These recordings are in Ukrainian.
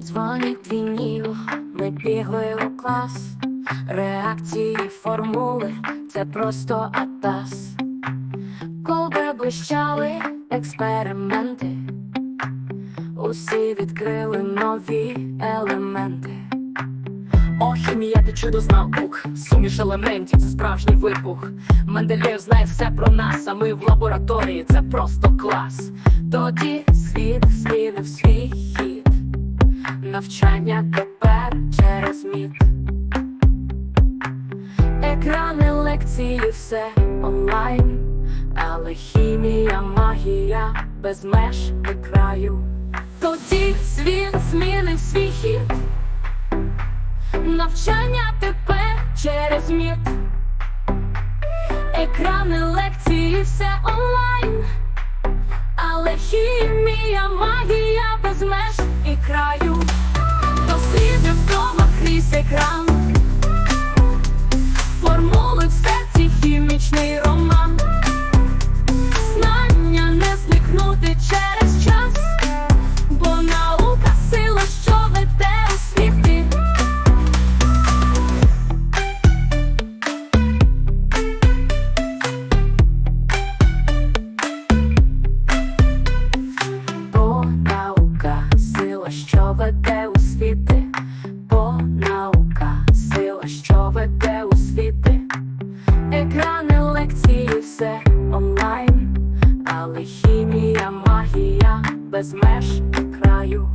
Дзвонить твій ми бігли у клас, реакції формули, це просто атас. Колби блищали експерименти, усі відкрили нові елементи. О, хімія ти чудо з наук, суміш елементів, це справжній вибух. Менделєв знає все про нас, а ми в лабораторії, це просто клас. Тоді світ змінив свій навчання тепер через міт. Екрани лекції, все онлайн, але хімія, магія без меж і краю. Тоді світ змінив свій хід, навчання тепер через міт. Екрани лекції, все онлайн. Але хімія, магія екран без меж краю,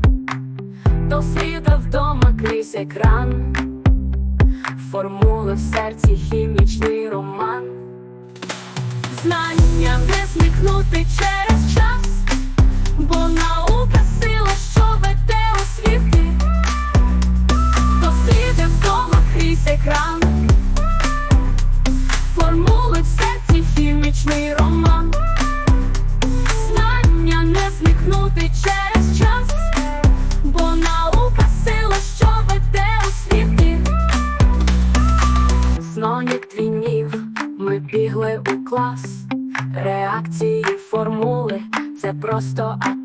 до світа вдома крізь екран, формули в серці хімічний роман. Знання не зникнути через клас, реакції формули, це просто атак.